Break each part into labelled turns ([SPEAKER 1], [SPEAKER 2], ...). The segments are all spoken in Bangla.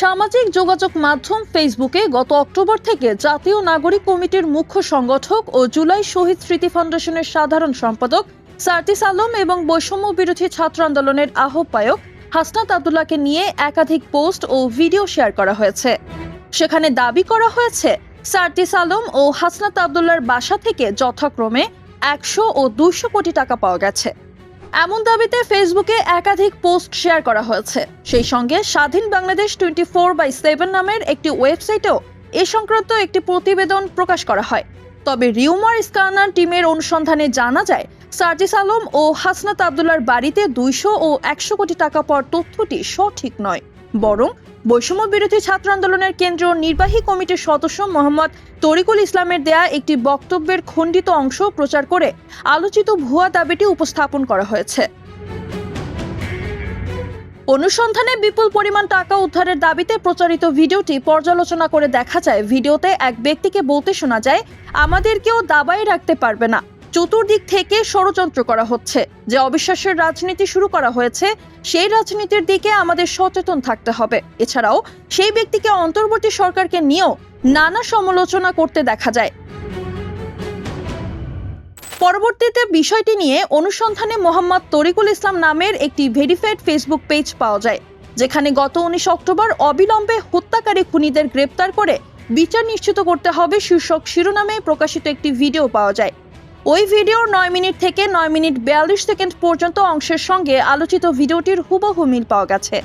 [SPEAKER 1] সামাজিক যোগাযোগ মাধ্যম ফেসবুকে গত অক্টোবর থেকে জাতীয় নাগরিক কমিটির মুখ্য সংগঠক ও জুলাই শহীদ স্মৃতি ফাউন্ডেশনের সাধারণ সম্পাদক সার্তিস আলম এবং বৈষম্য বিরোধী ছাত্র আন্দোলনের আহ্বায়ক হাসনাত আবদুল্লাহকে নিয়ে একাধিক পোস্ট ও ভিডিও শেয়ার করা হয়েছে। সেখানে দাবি করা হয়েছে সার্তিস আলম ও হাসনাত আবদুল্লাহর বাসা থেকে যথাক্রমে একশো ও দুইশো কোটি টাকা পাওয়া গেছে। এমন দাবিতে ফেসবুকে একাধিক পোস্ট শেয়ার করা হয়েছে। সেই সঙ্গে স্বাধীন Bangladesh twenty four by seven নামের একটি ওয়েবসাইটেও এ সংক্রান্ত একটি প্রতিবেদন প্রকাশ করা হয়। তবে রিউমার স্কানার টিমের অনুসন্ধানে জানা যায়, সার্জিস আলম ও হাসনাত আবদুল্লার বাড়িতে দুইশো ও একশো কোটি টাকা পর তথ্যটি সঠিক নয়। বরং বৈষম্য বিরোধী ছাত্র আন্দোলনের কেন্দ্রীয় নির্বাহী কমিটির সদস্য মোহাম্মদ তরিকুল ইসলামের দেয়া একটি বক্তব্যের খণ্ডিত অংশ প্রচার করে আলোচিত ভুয়া দাবিটি উপস্থাপন করা হয়েছে। অনুসন্ধানে বিপুল পরিমাণ টাকা উদ্ধারের দাবিতে প্রচারিত ভিডিওটি পর্যালোচনা করে দেখা যায়। ভিডিওতে এক ব্যক্তিকে বলতে শোনা যায়, আমাদেরকেও দাবাই রাখতে পারবে না। চতুর্দিক থেকে ষড়যন্ত্র করা হচ্ছে। যে অবিশ্বাসের রাজনীতি শুরু করা হয়েছে, সেই রাজনীতির দিকে আমাদের সচেতন থাকতে হবে। এছাড়াও, সেই ব্যক্তিকে অন্তর্বর্তী সরকারকে নিয়েও নানা সমালোচনা করতে দেখা যায়। পরবর্তীতে বিষয়টি নিয়ে অনুসন্ধানে মোহাম্মদ তরিকুল ইসলাম নামের একটি ভেরিফাইড ফেসবুক পেজ পাওয়া যায়, যেখানে গত উনিশ অক্টোবর অবিলম্বে হত্যাকারী খুনিদের গ্রেপ্তার করে বিচার নিশ্চিত করতে হবে। শীর্ষক শিরোনামে প্রকাশিত একটি ভিডিও পাওয়া যায়। ওই ভিডিওর নয় মিনিট থেকে নয় মিনিট বিয়াল্লিশ সেকেন্ড পর্যন্ত অংশের সঙ্গে আলোচিত ভিডিওটির হুবহু মিল পাওয়া গেছে।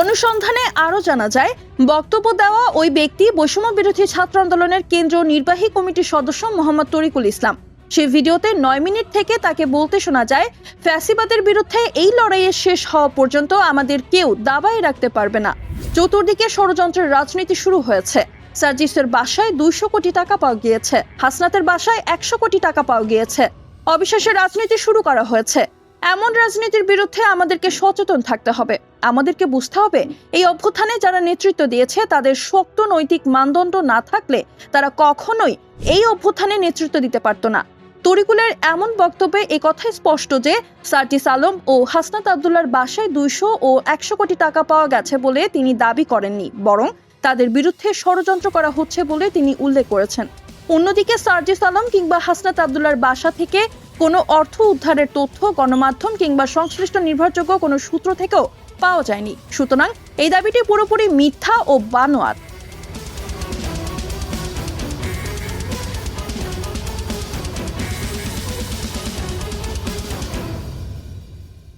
[SPEAKER 1] অনুসন্ধানে আরও জানা যায়, বক্তব্য দেওয়া ওই ব্যক্তি বৈষম্য বিরোধী ছাত্র আন্দোলনের কেন্দ্রীয় নির্বাহী কমিটির সদস্য মোহাম্মদ তরিকুল ইসলাম। সেই ভিডিওতে নয় মিনিট থেকে তাকে বলতে শোনা যায়, ফ্যাসিবাদের বিরুদ্ধে এই লড়াইয়ের শেষ হওয়া পর্যন্ত আমাদের কেউ দাবায় রাখতে পারবে না। চতুর্দিকে ষড়যন্ত্রের রাজনীতি শুরু হয়েছে। সার্জিসের বাসায় দুইশো কোটি টাকা পাওয়া গিয়েছে। হাসনাতের বাসায় একশো কোটি টাকা পাওয়া গিয়েছে। অবিশ্বাসের রাজনীতি শুরু করা হয়েছে। এমন রাজনীতির বিরুদ্ধে আমাদেরকে সচেতন থাকতে হবে। আমাদেরকে বুঝতে হবে, এই অভ্যুত্থানে যারা নেতৃত্ব দিয়েছে, তাদের শক্ত নৈতিক মানদণ্ড না থাকলে তারা কখনোই এই অভ্যুত্থানে নেতৃত্ব দিতে পারতো না। তরিকুলের এমন বক্তব্যে কথাই স্পষ্ট যে, সার্জিস আলম ও হাসনাত আবদুল্লার বাসায় দুইশো ও একশো কোটি টাকা পাওয়া গেছে বলে তিনি দাবি করেননি, বরং তাদের বিরুদ্ধে ষড়যন্ত্র করা হচ্ছে বলে তিনি উল্লেখ করেছেন। অন্যদিকে সার্জিস আলম কিংবা হাসনাত আবদুল্লার বাসা থেকে কোনো অর্থ উদ্ধারের তথ্য, গণমাধ্যম কিংবা সংশ্লিষ্ট নির্ভরযোগ্য কোনো সূত্র থেকেও পাওয়া যায়নি। সুতরাং এই দাবিটি পুরোপুরি মিথ্যা ও বানোয়াট।